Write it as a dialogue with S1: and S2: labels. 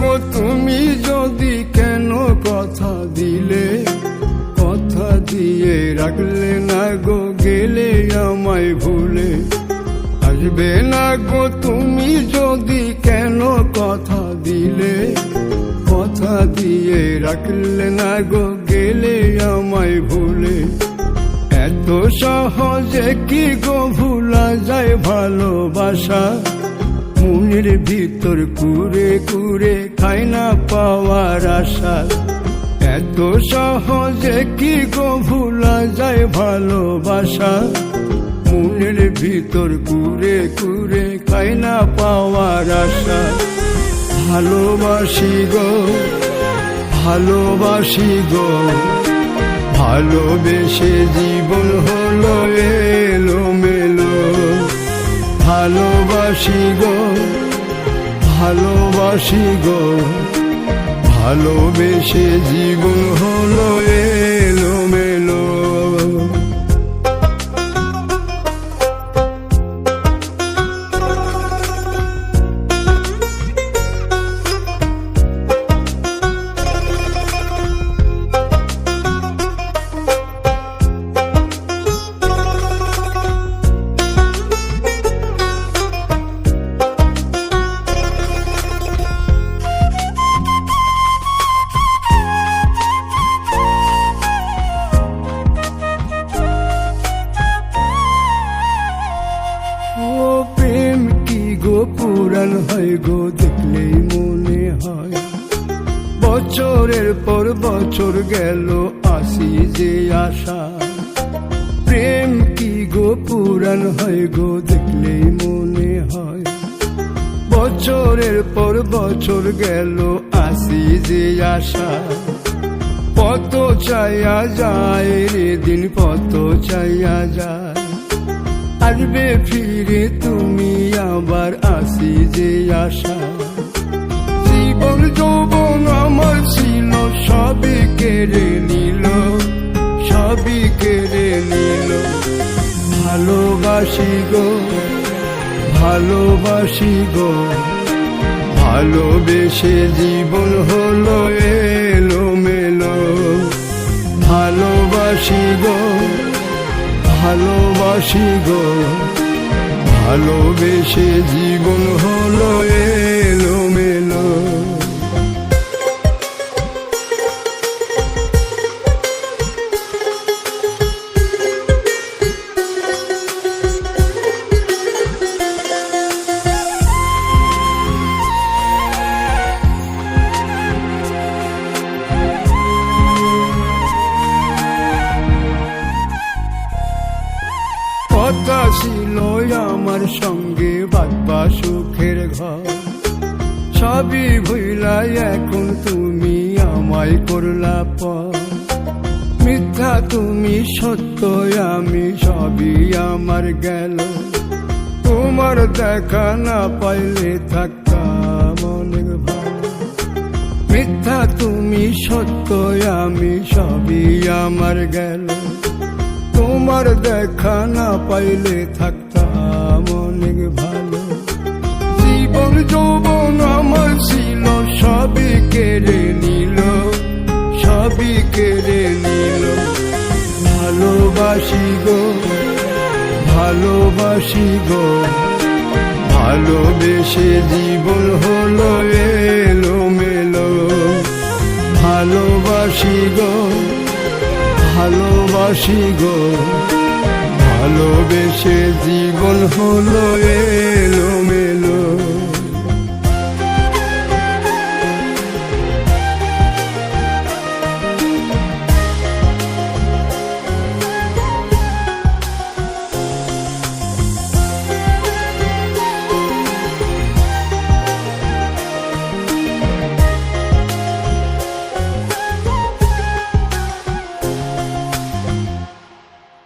S1: গো তুমি যদি কেন কথা দিলে? কথা দিয়ে রাখলে না গো, গেলে আমায় ভুলে। আসবে না গো তুমি যদি কেন কথা দিলে? কথা দিয়ে রাখলে না গো, গেলে আমায় ভুলে। এত সহজে কি গো ভুলা যায় ভালোবাসা? মনের ভিতর কুরে কুরে খাই না পাওয়ার আশা। এত সহজে কি গো ভুলা যায় ভালোবাসা? মনের ভিতর কুরে কুরে খাই না পাওয়ার আশা। ভালোবাসি গো ভালোবাসি গো। ভালোবেসে জীবন হলো এলো মেলো ভালোবাসি গো ভালোবাসি গো ভালোবেসে জীবন হলো এলো হয় গো, দেখলেই মনে হয়। বছরের পর বছর গেল, আসি যে আশা। প্রেম কি গো, পুরাণ হয় গো, দেখলেই মনে হয়। বছরের পর বছর গেল, আসি যে আশা। কত চাইয়া যায় রে দিন, কত চাইয়া যায়। আসবে ফিরে তুমি আবার আসি যে আশা। জীবন যৌবন আমার ছিল, সবই কেড়ে নিল, সবই কেড়ে নিল। ভালোবাসি গো ভালোবাসি গো, ভালোবেসে জীবন হলো এলো। ভালোবাসি জীবন সঙ্গে বাদবা সুখের ঘর। সবই ভুলাই এখন তুমি আমায় করলা পর। মিথ্যা তুমি, সত্য, আমি সবই আমার গেল। তোমার দেখা না পাইলে থাকতাম অনেক ভালো মিথ্যা তুমি, সত্য, আমি সবই আমার গেল। তোমার দেখা না পাইলে থাকতাম ভালোবাসি গো ভালোবাসি গো। ভালোবেসে জীবন হলো এলো মেলো ভালোবাসি গো ভালোবাসি গো। ভালোবেসে জীবন হলো এলো